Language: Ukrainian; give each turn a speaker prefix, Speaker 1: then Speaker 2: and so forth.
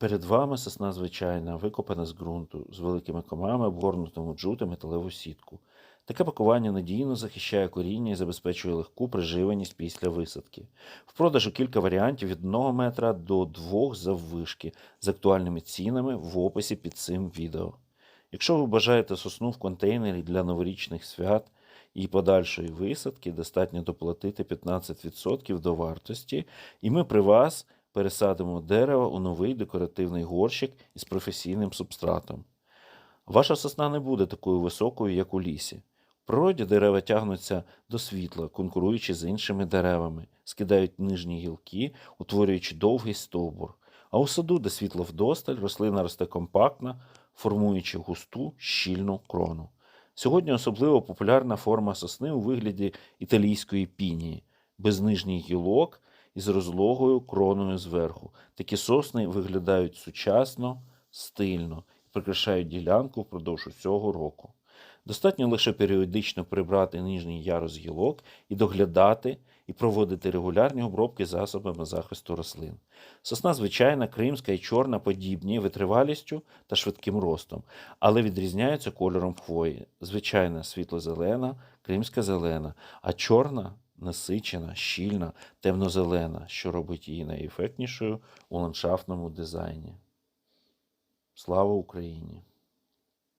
Speaker 1: Перед вами сосна звичайна, викопана з ґрунту, з великими комами, обгорнутому джути металеву сітку. Таке пакування надійно захищає коріння і забезпечує легку приживаність після висадки. В продажу кілька варіантів від 1 метра до 2 заввишки з актуальними цінами в описі під цим відео. Якщо ви бажаєте сосну в контейнері для новорічних свят і подальшої висадки, достатньо доплатити 15% до вартості, і ми при вас пересадимо дерево у новий декоративний горщик із професійним субстратом. Ваша сосна не буде такою високою, як у лісі. В природі дерева тягнуться до світла, конкуруючи з іншими деревами, скидають нижні гілки, утворюючи довгий стовбур. А у саду, де світло вдосталь, рослина росте компактно, формуючи густу, щільну крону. Сьогодні особливо популярна форма сосни у вигляді італійської пінії, без нижніх гілок із розлогою кроною зверху. Такі сосни виглядають сучасно, стильно і прикрашають ділянку впродовж усього року. Достатньо лише періодично прибрати нижній ярус гілок і доглядати і проводити регулярні обробки засобами захисту рослин. Сосна звичайна, кримська і чорна подібні витривалістю та швидким ростом, але відрізняються кольором хвої. Звичайна світло-зелена, кримська зелена, а чорна насичена, щільна, темно-зелена, що робить її найефектнішою у ландшафтному дизайні. Слава Україні!